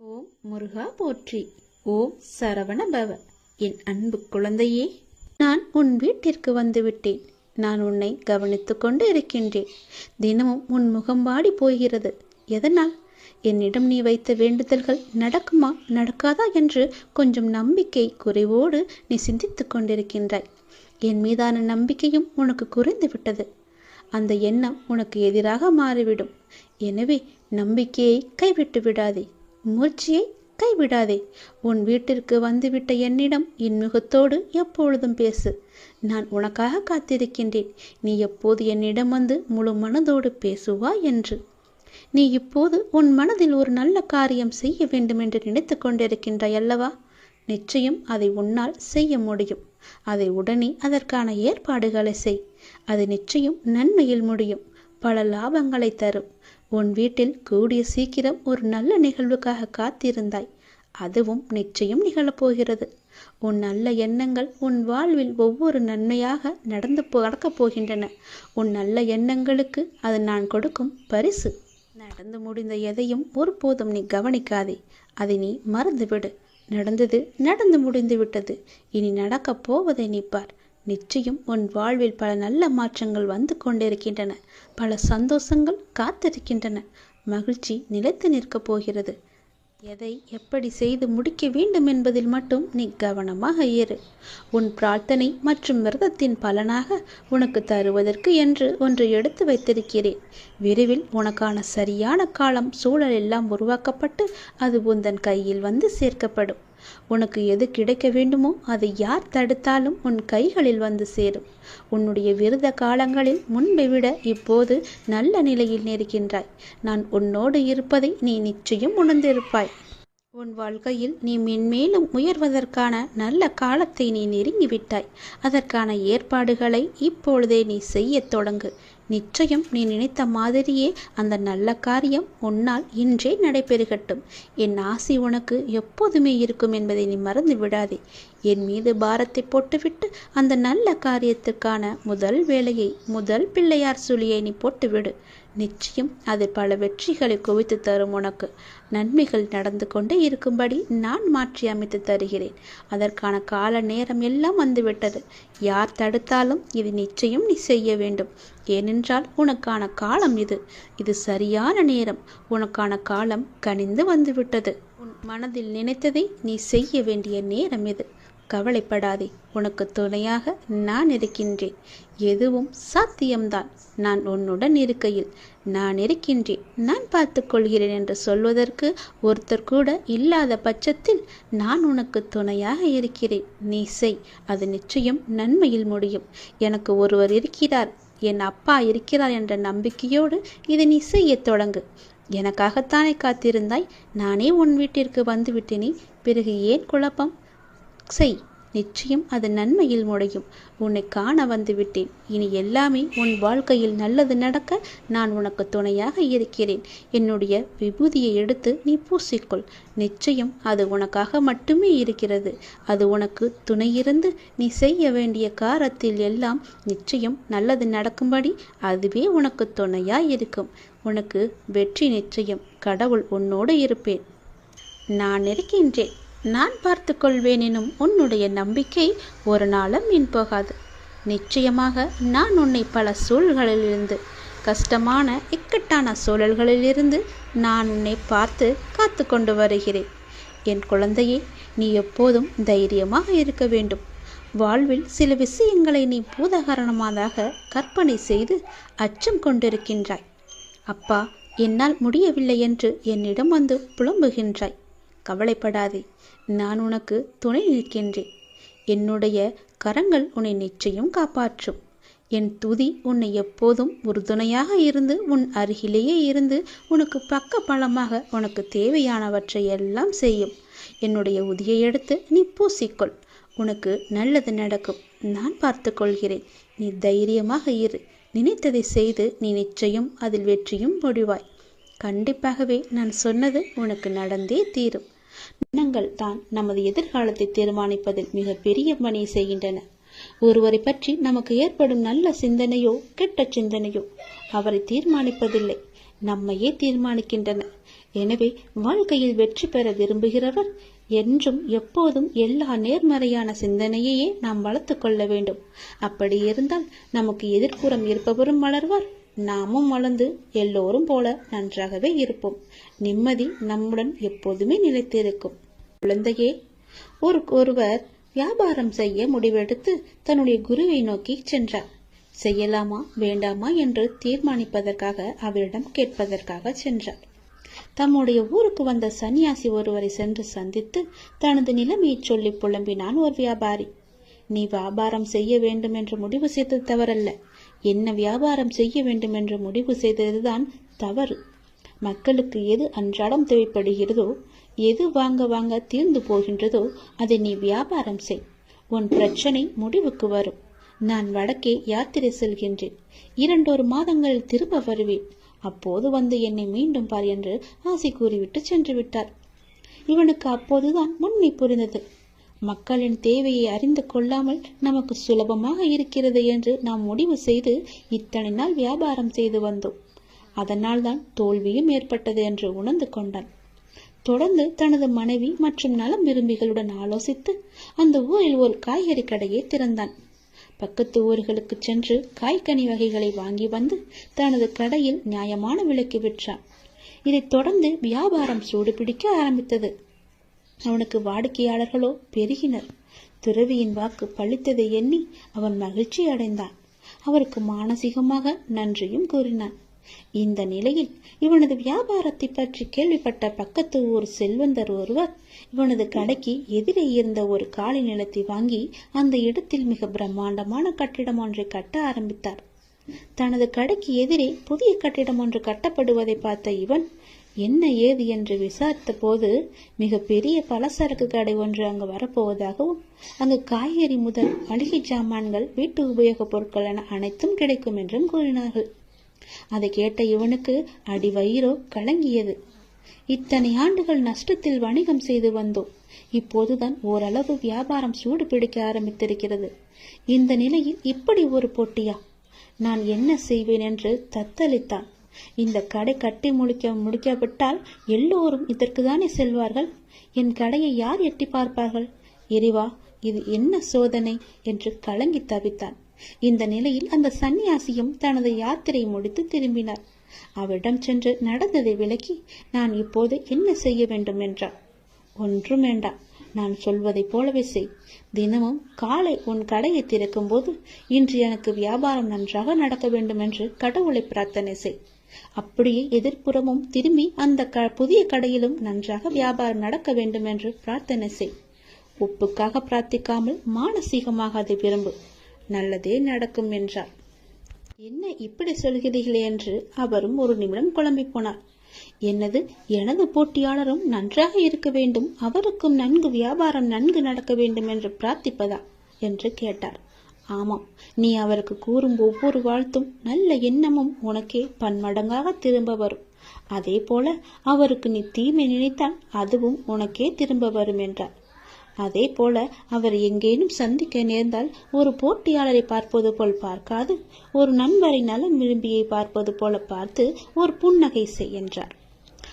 ஓம் முருகா போற்றி. ஓம் சரவண பவ. என் அன்பு குழந்தையே நான் உன் வீட்டிற்கு வந்துவிட்டேன். நான் உன்னை கவனித்து கொண்டு இருக்கின்றேன். தினமும் உன் முகம் வாடி போகிறது. எதனால்? என்னிடம் நீ வைத்த வேண்டுதல்கள் நடக்குமா நடக்காதா என்று கொஞ்சம் நம்பிக்கை குறைவோடு நீ சிந்தித்து கொண்டிருக்கின்றாய். என் மீதான நம்பிக்கையும் உனக்கு குறைந்து விட்டது அந்த எண்ணம் உனக்கு எதிராக மாறிவிடும். எனவே நம்பிக்கையை கைவிட்டு விடாதே. முயற்சியை கைவிடாதே. உன் வீட்டிற்கு வந்துவிட்ட என்னிடம் இன்முகத்தோடு எப்பொழுதும் பேசு. நான் உனக்காக காத்திருக்கின்றேன். நீ எப்போது என்னிடம் வந்து முழு மனதோடு பேசுவா என்று. நீ இப்போது உன் மனதில் ஒரு நல்ல காரியம் செய்ய வேண்டும் என்று நினைத்து கொண்டிருக்கின்றாய் அல்லவா? நிச்சயம் அதை உன்னால் செய்ய முடியும். அதை உடனே அதற்கான ஏற்பாடுகளை செய். அது நிச்சயம் நன்மையில் முடியும். பல லாபங்களை தரும். உன் வீட்டில் கூடிய சீக்கிரம் ஒரு நல்ல நிகழ்வுக்காக காத்திருந்தாய். அதுவும் நிச்சயம் நிகழப்போகிறது. உன் நல்ல எண்ணங்கள் உன் வாழ்வில் ஒவ்வொரு நன்மையாக நடந்து நடக்கப் போகின்றன. உன் நல்ல எண்ணங்களுக்கு அது நான் கொடுக்கும் பரிசு. நடந்து முடிந்த எதையும் ஒருபோதும் நீ கவனிக்காதே. அதை நீ மறந்துவிடு. நடந்தது நடந்து முடிந்து விட்டது இனி நடக்கப் போவதை நீ பார். நிச்சயம் உன் வாழ்வில் பல நல்ல மாற்றங்கள் வந்து கொண்டிருக்கின்றன. பல சந்தோஷங்கள் காத்திருக்கின்றன. மகிழ்ச்சி நிலைத்து நிற்கப் போகிறது. எதை எப்படி செய்து முடிக்க வேண்டும் என்பதில் மட்டும் நீ கவனமாக இரு. உன் பிரார்த்தனை மற்றும் விரதத்தின் பலனாக உனக்கு தருவதற்கு என்று ஒன்று எடுத்து வைத்திருக்கிறேன். விரைவில் உனக்கான சரியான காலம் சூழல் எல்லாம் உருவாக்கப்பட்டு அது உந்தன் கையில் வந்து சேர்க்கப்படும். உனக்கு எது கிடைக்க வேண்டுமோ அதை யார் தடுத்தாலும் உன் கைகளில் வந்து சேரும். உன்னுடைய விருத காலங்களில் முன்பை விட இப்போது நல்ல நிலையில் நிற்கின்றாய் நான் உன்னோடு இருப்பதை நீ நிச்சயம் உணர்ந்திருப்பாய். உன் வாழ்க்கையில் நீ மென்மேலும் உயர்வதற்கான நல்ல காலத்தை நீ நெருங்கிவிட்டாய். அதற்கான ஏற்பாடுகளை இப்பொழுதே நீ செய்யத் தொடங்கு. நிச்சயம் நீ நினைத்த மாதிரியே அந்த நல்ல காரியம் உன்னால் இன்றே நடைபெறுகட்டும். என் ஆசி உனக்கு எப்போதுமே இருக்கும் என்பதை நீ மறந்து விடாதே. என் மீது பாரத்தை போட்டுவிட்டு அந்த நல்ல காரியத்துக்கான முதல் வேலையை முதல் பிள்ளையார் சுழியை நீ போட்டுவிடு. நிச்சயம் அது பல வெற்றிகளை குவித்து தரும் உனக்கு. நன்மைகள் நடந்து கொண்டே இருக்கும்படி நான் மாற்றி அமைத்து தருகிறேன். அதற்கான கால நேரம் எல்லாம் வந்துவிட்டது. யார் தடுத்தாலும் இது நிச்சயம் நீ செய்ய வேண்டும். ஏனென்றால் உனக்கான காலம் இது. இது சரியான நேரம். உனக்கான காலம் கனிந்து வந்துவிட்டது. உன் மனதில் நினைத்ததை நீ செய்ய வேண்டிய நேரம் இது. கவலைப்படாதே. உனக்கு துணையாக நான் இருக்கின்றேன். எதுவும் சாத்தியம்தான். நான் உன்னுடன் இருக்கையில் நான் இருக்கின்றேன். நான் பார்த்துக்கொள்கிறேன் என்று சொல்வதற்கு ஒருத்தர் கூட இல்லாத பட்சத்தில் நான் உனக்கு துணையாக இருக்கிறேன். நீ செய். அது நிச்சயம் நன்மையில் முடியும். எனக்கு ஒருவர் இருக்கிறார். என் அப்பா இருக்கிறார் என்ற நம்பிக்கையோடு இதை நீ செய்யத் தொடங்கு. எனக்காகத்தானே காத்திருந்தாய்? நானே உன் வீட்டிற்கு வந்துவிட்டேனே. பிறகு ஏன் குழப்பம்? செய். நிச்சயம் அது நன்மையில் முடையும் உன்னை காண வந்து விட்டேன் இனி எல்லாமே உன் வாழ்க்கையில் நல்லது நடக்க நான் உனக்கு துணையாக இருக்கிறேன். என்னுடைய விபூதியை எடுத்து நீ பூசிக்கொள். நிச்சயம் அது உனக்காக மட்டுமே இருக்கிறது. அது உனக்கு துணையிருந்து நீ செய்ய வேண்டிய காரத்தில் எல்லாம் நிச்சயம் நல்லது நடக்கும்படி அதுவே உனக்கு துணையாய் இருக்கும் உனக்கு வெற்றி நிச்சயம். கடவுள் உன்னோடு இருப்பேன். நான் இருக்கின்றேன். நான் பார்த்து கொள்வேன் எனும் உன்னுடைய நம்பிக்கை ஒரு நாளும் வீண் போகாது. நிச்சயமாக நான் உன்னை பல சூழல்களிலிருந்து கஷ்டமான இக்கட்டான சூழல்களிலிருந்து நான் உன்னை பார்த்து காத்து கொண்டு வருகிறேன். என் குழந்தையே நீ எப்போதும் தைரியமாக இருக்க வேண்டும். வாழ்வில் சில விஷயங்களை நீ பூதகரணமாக கற்பனை செய்து அச்சம் கொண்டிருக்கின்றாய். அப்பா என்னால் முடியவில்லை என்று என்னிடம் வந்து புலம்புகின்றாய். கவலைப்படாதே. நான் உனக்கு துணை நிற்கின்றேன். என்னுடைய கரங்கள் உன்னை நிச்சயம் காப்பாற்றும். என் துதி உன்னை எப்போதும் உறுதுணையாக இருந்து உன் அருகிலேயே இருந்து உனக்கு பக்க பலமாக உனக்கு தேவையானவற்றை எல்லாம் செய்யும். என்னுடைய உதியை எடுத்து நீ பூசிக்கொள். உனக்கு நல்லது நடக்கும். நான் பார்த்து கொள்கிறேன். நீ தைரியமாக இரு. நினைத்ததை செய்து நீ நிச்சயம் அதில் வெற்றியும் முடிவாய் கண்டிப்பாகவே நான் சொன்னது உனக்கு நடந்தே தீரும். எண்ணங்கள் தான் நமது எதிர்காலத்தை தீர்மானிப்பதில் மிக பெரிய பணி செய்கின்றன. ஒருவரை பற்றி நமக்கு ஏற்படும் நல்ல சிந்தனையோ கெட்ட சிந்தனையோ அவரை தீர்மானிப்பதில்லை. நம்மையே தீர்மானிக்கின்றன. எனவே வாழ்க்கையில் வெற்றி பெற விரும்புகிறவர் என்றும் எப்போதும் எல்லா நேர்மறையான சிந்தனையையே நாம் வளர்த்து கொள்ள வேண்டும். அப்படி இருந்தால் நமக்கு எதிர்ப்புறம் இருப்பவரும் வளர்வார். நாமும் வளர்ந்து எல்லோரும் போல நன்றாகவே இருப்போம். நிம்மதி நம்முடன் எப்போதுமே நிலைத்திருக்கும். குழந்தையே ஒரு ஒருவர் வியாபாரம் செய்ய முடிவெடுத்து தன்னுடைய குருவை நோக்கி சென்றார். செய்யலாமா வேண்டாமா என்று தீர்மானிப்பதற்காக அவரிடம் கேட்பதற்காக சென்றார். தம்முடைய ஊருக்கு வந்த சன்னியாசி ஒருவரை சென்று சந்தித்து தனது நிலைமையை சொல்லி புலம்பினான் ஒரு வியாபாரி. நீ வியாபாரம் செய்ய வேண்டும் என்று முடிவு செய்தது தவறல்ல. என்ன வியாபாரம் செய்ய வேண்டும் என்று முடிவு செய்ததுதான் தவறு. மக்களுக்கு எது அன்றாடம் தேவைப்படுகிறதோ எது வாங்க வாங்க தீர்ந்து போகின்றதோ அதை நீ வியாபாரம் செய். உன் பிரச்சனை முடிவுக்கு வரும். நான் வடக்கே யாத்திரை செல்கின்றேன். இரண்டொரு மாதங்கள் திரும்ப வருவேன். அப்போது வந்து என்னை மீண்டும் பார் என்று ஆசை கூறிவிட்டு சென்று விட்டார். இவனுக்கு அப்போதுதான் உண்மை புரிந்தது. மக்களின் தேவையை அறிந்து கொள்ளாமல் நமக்கு சுலபமாக இருக்கிறது என்று நாம் முடிவு செய்து இத்தனை நாள் வியாபாரம் செய்து வந்தோம். அதனால்தான் தோல்வியும் ஏற்பட்டது என்று உணர்ந்து கொண்டான். தொடர்ந்து தனது மனைவி மற்றும் நலம் விரும்பிகளுடன் ஆலோசித்து அந்த ஊரில் ஒரு காய்கறி கடையை திறந்தான். பக்கத்து ஊர்களுக்கு சென்று காய்கனி வகைகளை வாங்கி வந்து தனது கடையில் நியாயமான விலைக்கு விற்றான். இதைத் தொடர்ந்து வியாபாரம் சூடுபிடிக்க ஆரம்பித்தது. அவனுக்கு வாடிக்கையாளர்களோ பெருகினர். துறவியின் வாக்கு பழித்ததை எண்ணி அவன் மகிழ்ச்சி அடைந்தான். அவருக்கு மானசீகமாக நன்றியும் கூறினான். இந்த நிலையில் இவனது வியாபாரத்தை பற்றி கேள்விப்பட்ட பக்கத்து ஊர் செல்வந்தர் ஒருவர் இவனது கடைக்கு எதிரே இருந்த ஒரு காலி நிலத்தை வாங்கி அந்த இடத்தில் மிக பிரம்மாண்டமான கட்டிடம் ஒன்றை கட்ட ஆரம்பித்தார். தனது கடைக்கு எதிரே புதிய கட்டிடம் ஒன்று கட்டப்படுவதை பார்த்த இவன் என்ன ஏது என்று விசாரித்த போது மிக பெரிய பலசரக்கு கடை ஒன்று அங்கு வரப்போவதாகவும் அங்கு காய்கறி முதல் மளிகை சாமான்கள் வீட்டு உபயோகப் பொருட்கள் என அனைத்தும் கிடைக்கும் என்றும் கூறினார்கள். அதை கேட்ட இவனுக்கு அடி வயிறோ கலங்கியது. இத்தனை ஆண்டுகள் நஷ்டத்தில் வணிகம் செய்து வந்தோம். இப்போதுதான் ஓரளவு வியாபாரம் சூடு பிடிக்க ஆரம்பித்திருக்கிறது. இந்த நிலையில் இப்படி ஒரு போட்டியா? நான் என்ன செய்வேன் என்று தத்தளித்தான். இந்த கடை கட்டி முடிக்க முடிக்கப்பட்டால் எல்லோரும் இதற்குதானே செல்வார்கள்? என் கடையை யார் எட்டி பார்ப்பார்கள்? இறைவா இது என்ன சோதனை? என்று கலங்கி தவித்தான். இந்த நிலையில் அந்த சந்நியாசியும் தனது யாத்திரை முடித்து திரும்பினார். அவரிடம் சென்று நடந்ததை விளக்கி நான் இப்போது என்ன செய்ய வேண்டும்? என்றார். ஒன்றும் வேண்டாம். நான் சொல்வதைப் போலவே செய். தினமும் காலை உன் கடையை திறக்கும் போது இன்று எனக்கு வியாபாரம் நன்றாக நடக்க வேண்டும் என்று கடவுளை பிரார்த்தனை செய். அப்படியே எதிர்ப்புறமும் திரும்பி அந்த க புதிய கடையிலும் நன்றாக வியாபாரம் நடக்க வேண்டும் என்று பிரார்த்தனை செய். உப்புக்காக பிரார்த்திக்காமல் மானசீகமாக அதை விரும்பு. நல்லதே நடக்கும் என்றார். என்ன இப்படி சொல்கிறீர்களே என்று அவரும் ஒரு நிமிடம் குழம்பி போனார். என்னது? எனது போட்டியாளரும் நன்றாக இருக்க வேண்டும். அவருக்கும் நன்கு வியாபாரம் நன்கு நடக்க வேண்டும் என்று பிரார்த்திப்பதா? என்று கேட்டார். ஆமாம் நீ அவருக்கு கூறும் ஒவ்வொரு வாழ்த்தும் நல்ல எண்ணமும் உனக்கே பன்மடங்காக திரும்ப வரும். அதே போல அவருக்கு நீ தீமை நினைத்தால் அதுவும் உனக்கே திரும்ப வரும் என்றார். அதே போல அவர் எங்கேனும் சந்திக்க நேர்ந்தால் ஒரு போட்டியாளரை பார்ப்பது போல் பார்க்காது ஒரு நண்பரை நலம் விரும்பியை பார்ப்பது போல பார்த்து ஒரு புன்னகை செய் என்றார்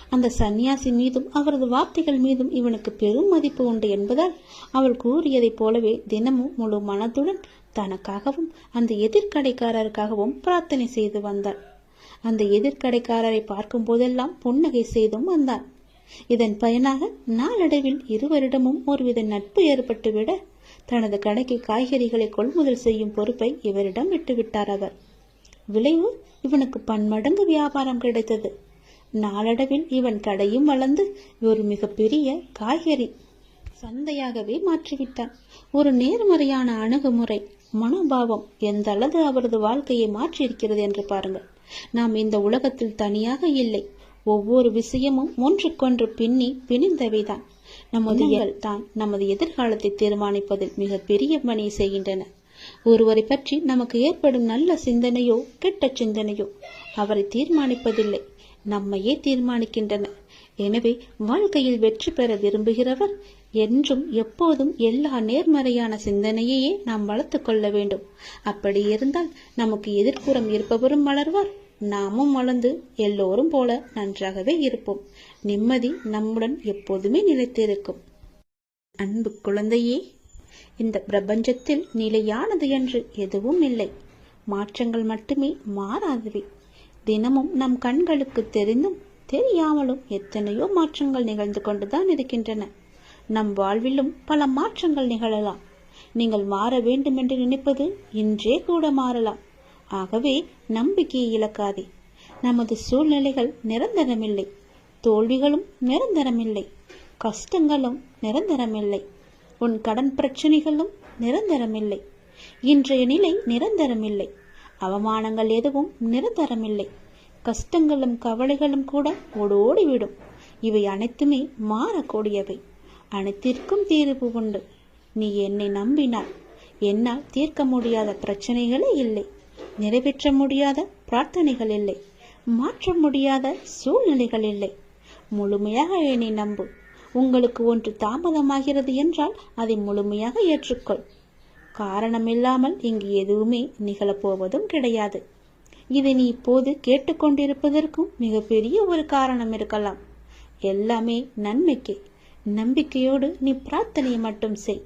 அந்த சந்நியாசி மீதும் அவரது வார்த்தைகள் மீதும் இவனுக்கு பெரும் மதிப்பு உண்டு என்பதால் அவள் கூறியதைப் போலவே தினமும் முழு மனத்துடன் தனக்காகவும் அந்த எதிர்கடைக்காரருக்காகவும் பிரார்த்தனை செய்து வந்தாள். அந்த எதிர்கடைக்காரரை பார்க்கும் போதெல்லாம் புன்னகை செய்தும் வந்தான் இதன் பயனாக நாளடைவில் இருவரிடமும் ஒருவித நட்பு ஏற்பட்டுவிட தனது கடைக்கு காய்கறிகளை கொள்முதல் செய்யும் பொறுப்பை இவரிடம் விட்டுவிட்டார் அவர். விளைவு இவனுக்கு பன்மடங்கு வியாபாரம் கிடைத்தது. நாளடைவில் இவன் கடையும் வளர்ந்து ஒரு மிகப்பெரிய காய்கறி சந்தையாகவே மாற்றிவிட்டான். ஒரு நேர்மறையான அணுகுமுறை மனோபாவம் எந்த அளவு அவரது வாழ்க்கையை மாற்றியிருக்கிறது என்று பாருங்கள். நாம் இந்த உலகத்தில் தனியாக இல்லை. ஒவ்வொரு விஷயமும் ஒன்றுக்கொன்று பின்னி பிணிந்தவைதான். நமது தான் நமது எதிர்காலத்தை தீர்மானிப்பதில் மிக பெரிய பணியை செய்கின்றன. ஒருவரை பற்றி நமக்கு ஏற்படும் நல்ல சிந்தனையோ கெட்ட சிந்தனையோ அவரை தீர்மானிப்பதில்லை. நம்மையே தீர்மானிக்கின்றன. எனவே வாழ்க்கையில் வெற்றி பெற விரும்புகிறவர் என்றும் எப்போதும் எல்லா நேர்மறையான சிந்தனையையே நாம் வளர்த்து கொள்ள வேண்டும். அப்படி இருந்தால் நமக்கு எதிர்ப்புறம் இருப்பவரும் வளர்வார். நாமும் வளர்ந்து எல்லோரும் போல நன்றாகவே இருப்போம். நிம்மதி நம்முடன் எப்போதுமே நிலைத்திருக்கும். அன்பு குழந்தையே இந்த பிரபஞ்சத்தில் நிலையானது என்று எதுவும் இல்லை. மாற்றங்கள் மட்டுமே மாறாதவை. தினமும் நம் கண்களுக்கு தெரிந்தும் தெரியாமலும் எத்தனையோ மாற்றங்கள் நிகழ்ந்து கொண்டுதான் இருக்கின்றன. நம் வாழ்விலும் பல மாற்றங்கள் நிகழலாம். நீங்கள் மாற வேண்டும் என்று நினைப்பது இன்றே கூட மாறலாம். ஆகவே நம்பிக்கையை இழக்காதே. நமது சூழ்நிலைகள் நிரந்தரமில்லை. தோல்விகளும் நிரந்தரமில்லை. கஷ்டங்களும் நிரந்தரமில்லை. உன் கடன் பிரச்சனைகளும் நிரந்தரமில்லை. இன்றைய நிலை நிரந்தரமில்லை. அவமானங்கள் எதுவும் நிரந்தரமில்லை. கஷ்டங்களும் கவலைகளும் கூட ஓடோடிவிடும். இவை அனைத்துமே மாறக்கூடியவை. அனைத்திற்கும் தீர்வு உண்டு. நீ என்னை நம்பினால் என்னால் தீர்க்க முடியாத பிரச்சனைகளே இல்லை. நிறைவேற்ற முடியாத பிரார்த்தனைகள் இல்லை. மாற்ற முடியாத சூழ்நிலைகள் இல்லை. முழுமையாக என்னை நம்பு. உங்களுக்கு ஒன்று தாமதமாகிறது என்றால் அதை முழுமையாக ஏற்றுக்கொள். காரணமில்லாமல் இங்கு எதுவுமே நிகழப்போவதும் கிடையாது. இதை நீ இப்போது கேட்டுக்கொண்டிருப்பதற்கும் மிகப்பெரிய ஒரு காரணம் இருக்கலாம். எல்லாமே நன்மைக்கே. நம்பிக்கையோடு நீ பிரார்த்தனை மட்டும் செய்.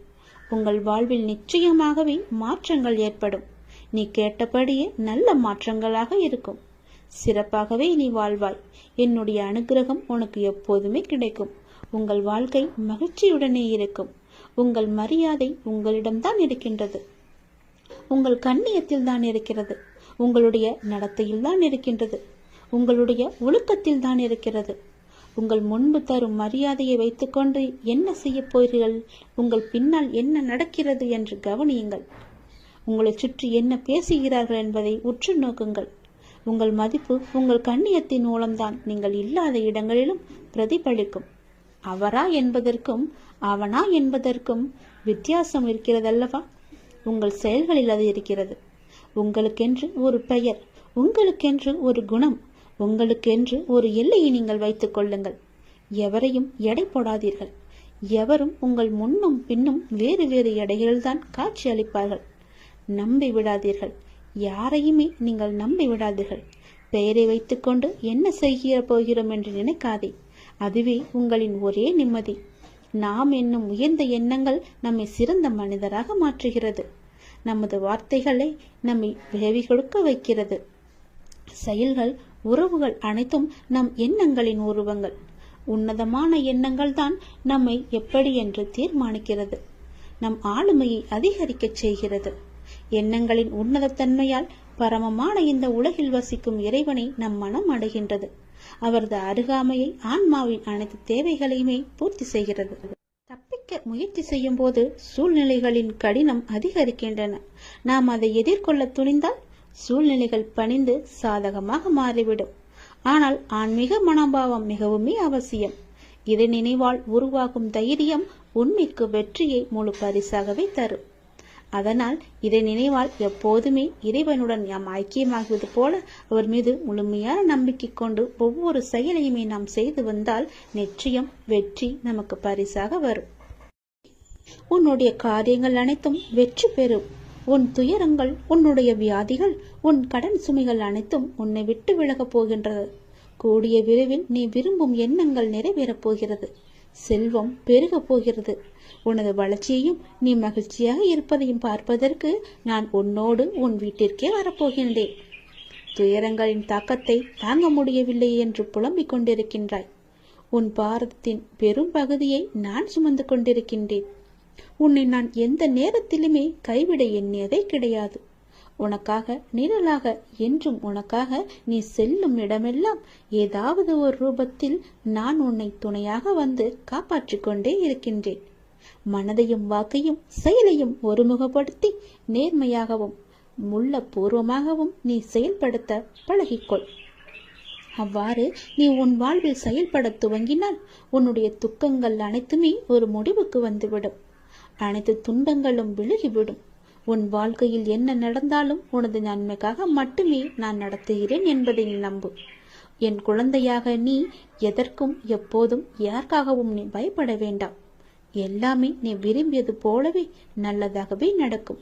உங்கள் வாழ்வில் நிச்சயமாகவே மாற்றங்கள் ஏற்படும். நீ கேட்டபடியே நல்ல மாற்றங்களாக இருக்கும். சிறப்பாகவே நீ வாழ்வாய். என்னுடைய அனுகிரகம் உனக்கு எப்போதுமே கிடைக்கும். உங்கள் வாழ்க்கை மகிழ்ச்சியுடனே இருக்கும். உங்கள் மரியாதை உங்களிடம்தான் இருக்கின்றது. உங்கள் கண்ணியத்தில் தான் இருக்கிறது. உங்களுடைய நடத்தையில் தான் இருக்கின்றது. உங்களுடைய ஒழுக்கத்தில் தான் இருக்கிறது. உங்கள் முன்பு தரும் மரியாதையை வைத்துக்கொண்டு என்ன செய்யப் போகிறீர்கள்? உங்கள் பின்னால் என்ன நடக்கிறது என்று கவனியுங்கள். உங்களை சுற்றி என்ன பேசுகிறார்கள் என்பதை உற்று நோக்குங்கள். உங்கள் மதிப்பு உங்கள் கண்ணியத்தின் மூலம்தான். நீங்கள் இல்லாத இடங்களிலும் பிரதிபலிக்கும். அவரா என்பதற்கும் அவனா என்பதற்கும் வித்தியாசம் இருக்கிறதல்லவா? உங்கள் செயல்களில் அது இருக்கிறது. உங்களுக்கென்று ஒரு பெயர் உங்களுக்கென்று ஒரு குணம் உங்களுக்கென்று ஒரு எல்லையை நீங்கள் வைத்துக் கொள்ளுங்கள். எவரையும் எடை போடாதீர்கள். எவரும் உங்கள் முன்னும் பின்னும் வேறு வேறு எடைகள்தான் காட்சி அளிப்பார்கள். நம்பி விடாதீர்கள் யாரையுமே நீங்கள் நம்பி விடாதீர்கள் பெயரை வைத்துக்கொண்டு என்ன செய்கிற போகிறோம் என்று நினைக்காதே. அதுவே உங்களின் ஒரே நிம்மதி. நாம் என்னும் உயர்ந்த எண்ணங்கள் நம்மை சிறந்த மனிதராக மாற்றுகிறது. நமது வார்த்தைகளை நம்மை விளைவி கொடுக்க வைக்கிறது. செயல்கள் உறவுகள் அனைத்தும் நம் எண்ணங்களின் உருவங்கள். உன்னதமான எண்ணங்கள் தான் நம்மை எப்படி என்று தீர்மானிக்கிறது. நம் ஆளுமையை அதிகரிக்கச் செய்கிறது. எண்ணங்களின் உன்னதத்தன்மையால் பரமமான இந்த உலகில் வசிக்கும் இறைவனை நம் மனம் அடைகின்றது. அவரது அருகாமையை ஆன்மாவின் அனைத்து தேவைகளையுமே பூர்த்தி செய்கிறது. தப்பிக்க முயற்சி செய்யும் போது சூழ்நிலைகளின் கடினம் அதிகரிக்கின்றன. நாம் அதை எதிர்கொள்ள துணிந்தால் சூழ்நிலைகள் பணிந்து சாதகமாக மாறிவிடும். ஆனால் ஆன்மீக மனோபாவம் மிகவுமே அவசியம். இதை நினைவால் உருவாகும் தைரியம் உண்மைக்கு வெற்றியை முழு பரிசாகவே தரும். அதனால் இதை நினைவால் எப்போதுமே இறைவனுடன் நாம் ஐக்கியமாகுவது போல அவர் மீது முழுமையான நம்பிக்கை கொண்டு ஒவ்வொரு செயலையுமே நாம் செய்து வந்தால் நிச்சயம் வெற்றி நமக்கு பரிசாக வரும். உன்னுடைய காரியங்கள் அனைத்தும் வெற்றி பெறும். உன் துயரங்கள் உன்னுடைய வியாதிகள் உன் கடன் சுமைகள் அனைத்தும் உன்னை விட்டு விலகப் போகின்றது. கூடிய விரைவில் நீ விரும்பும் எண்ணங்கள் நிறைவேறப் போகிறது. செல்வம் பெருகப் போகிறது. உனது வளர்ச்சியையும் நீ மகிழ்ச்சியாக இருப்பதையும் பார்ப்பதற்கு நான் உன்னோடு உன் வீட்டிற்கே வரப்போகின்றேன். துயரங்களின் தாக்கத்தை தாங்க முடியவில்லை என்று புலம்பிக் கொண்டிருக்கின்றாய். உன் பாரதத்தின் பெரும் பகுதியை நான் சுமந்து கொண்டிருக்கின்றேன். உன்னை நான் எந்த நேரத்திலுமே கைவிட எண்ணியதே கிடையாது. உனக்காக நிழலாக என்றும் உனக்காக நீ செல்லும் இடமெல்லாம் ஏதாவது ஒரு ரூபத்தில் நான் உன்னை துணையாக வந்து காப்பாற்றிக் கொண்டே இருக்கின்றேன். மனதையும் வாக்கையும் செயலையும் ஒருமுகப்படுத்தி நேர்மையாகவும் முள்ள பூர்வமாகவும் நீ செயல்படுத்த பழகிக்கொள். அவ்வாறு நீ உன் வாழ்வில் செயல்பட துவங்கினால் உன்னுடைய துக்கங்கள் அனைத்துமே ஒரு முடிவுக்கு வந்துவிடும். அனைத்து துன்பங்களும் விழுகிவிடும் உன் வாழ்க்கையில் என்ன நடந்தாலும் உனது நன்மைக்காக மட்டுமே நான் நடத்துகிறேன் என்பதை நீ நம்பு. என் குழந்தையாக நீ எதற்கும் எப்போதும் யாருக்காகவும் நீ பயப்பட வேண்டாம். எல்லாமே நீ விரும்பியது போலவே நல்லதாகவே நடக்கும்.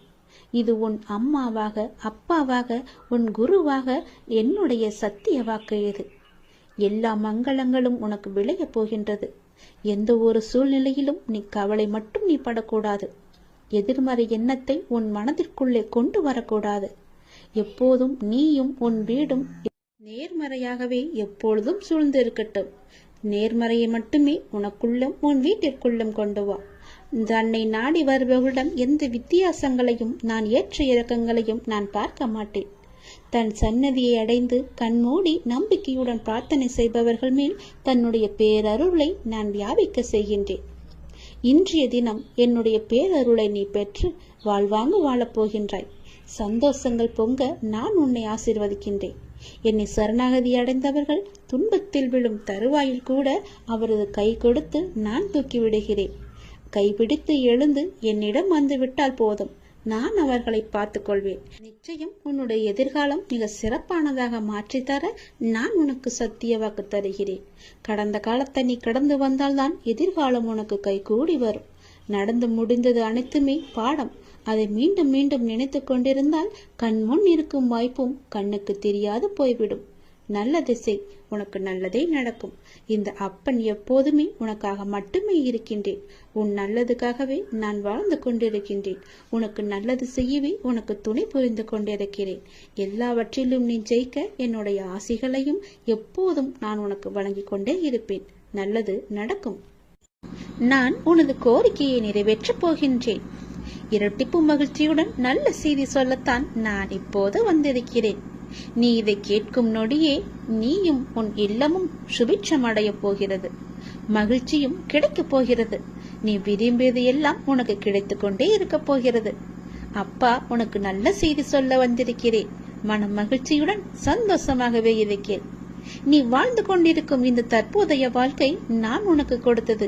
இது உன் அம்மாவாக அப்பாவாக உன் குருவாக என்னுடைய சத்திய வாக்கு இது. எல்லா மங்களங்களும் உனக்கு விளையப் போகின்றது. எந்த ஒரு சூழ்நிலையிலும் நீ கவலை மட்டும் நீ படக்கூடாது. எதிர்மறை எண்ணத்தை உன் மனதிற்குள்ளே கொண்டு வரக்கூடாது. எப்போதும் நீயும் உன் வீடும் நேர்மறையாகவே எப்பொழுதும் சூழ்ந்திருக்கட்டும். நேர்மறையை மட்டுமே உனக்குள்ளும் உன் வீட்டிற்குள்ளும் கொண்டு வா. தன்னை நாடி வருபவர்களிடம் எந்த வித்தியாசங்களையும் நான் ஏற்ற இறக்கங்களையும் நான் பார்க்க மாட்டேன். தன் சன்னதியை அடைந்து கண்மூடி நம்பிக்கையுடன் பிரார்த்தனை செய்பவர்கள் மேல் தன்னுடைய பேரருளை நான் வியாபிக்க செய்கின்றேன். இன்றைய தினம் என்னுடைய பேரருளை நீ பெற்று வாழ்வாங்கு வாழப்போகின்றாய் சந்தோஷங்கள் பொங்க நான் உன்னை ஆசிர்வதிக்கின்றேன். என்னை சரணாகதி அடைந்தவர்கள் துன்பத்தில் விழும் தருவாயில் கூட அவரது கை கொடுத்து நான் தூக்கி விடுகிறேன். கைபிடித்து எழுந்து என்னிடம் வந்து விட்டால் போதும். நான் அவர்களை பார்த்துக் கொள்வேன். நிச்சயம் உன்னுடைய எதிர்காலம் மிக சிறப்பானதாக மாற்றித்தர நான் உனக்கு சத்திய வாக்கு தருகிறேன். கடந்த காலத்தை நீ கடந்து வந்தால்தான் எதிர்காலம் உனக்கு கைகூடி வரும். நடந்து முடிந்தது அனைத்துமே பாடம். அதை மீண்டும் மீண்டும் நினைத்து கொண்டிருந்தால் கண் முன் இருக்கும் வாய்ப்பும் கண்ணுக்கு தெரியாது போய்விடும். நல்ல திசை உனக்கு நல்லதே நடக்கும். இந்த அப்பன் எப்போதுமே உனக்காக மட்டுமே இருக்கின்றேன். உன் நல்லதுக்காகவே நான் வாழ்ந்து கொண்டிருக்கின்றேன். உனக்கு நல்லது செய்யவே உனக்கு துணை புரிந்து கொண்டிருக்கிறேன். எல்லாவற்றிலும் நீ ஜெயிக்க என்னுடைய ஆசைகளையும் எப்போதும் நான் உனக்கு வழங்கிக் கொண்டே இருப்பேன். நல்லது நடக்கும். நான் உனது கோரிக்கையை நிறைவேற்றப் போகின்றேன். இரட்டிப்பு மகிழ்ச்சியுடன் நல்ல செய்தி சொல்லத்தான் நான் இப்போது வந்திருக்கிறேன். நீ இதை கேட்கும் நொடியே நீயும் உன் இல்லமும் சுபிட்சம் அடையப் போகிறது. மகிழ்ச்சியும் கிடைக்கப் போகிறது. நீ விரும்பியது எல்லாம் உனக்கு கிடைத்து கொண்டே இருக்கப் போகிறது. அப்பா உனக்கு நல்ல செய்தி சொல்ல வந்திருக்கிறேன். மன மகிழ்ச்சியுடன் சந்தோஷமாகவே இருக்கிறேன் நீ வாழ்ந்து கொண்டிருக்கும் இந்த தற்போதைய வாழ்க்கை நான் உனக்கு கொடுத்தது.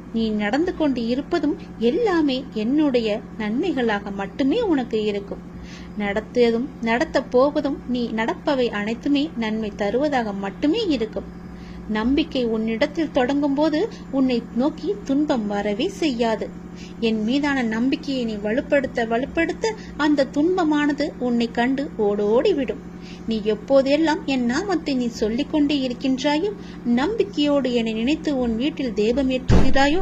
நீ நடந்து கொண்டு இருப்பதும் எல்லாமே என்னுடைய நன்மைகளாக மட்டுமே உனக்கு இருக்கும். நடத்தியதும் நடத்தப் போவதும் நீ நடப்பவை அனைத்துமே நன்மை தருவதாக மட்டுமே இருக்கும். நம்பிக்கை உன்னிடத்தில் தொடங்கும் போது உன்னை நோக்கி துன்பம் வரவே செய்யாது. என் மீதான நம்பிக்கையை நீ வலுப்படுத்த வலுப்படுத்த அந்த துன்பமானது உன்னை கண்டு ஓடோடி விடும் நீ எப்போதெல்லாம் என் நாமத்தை நீ சொல்லிக்கொண்டே இருக்கின்றாயோ நம்பிக்கையோடு என்னை நினைத்து உன் வீட்டில் தேபம் ஏற்றுகிறாயோ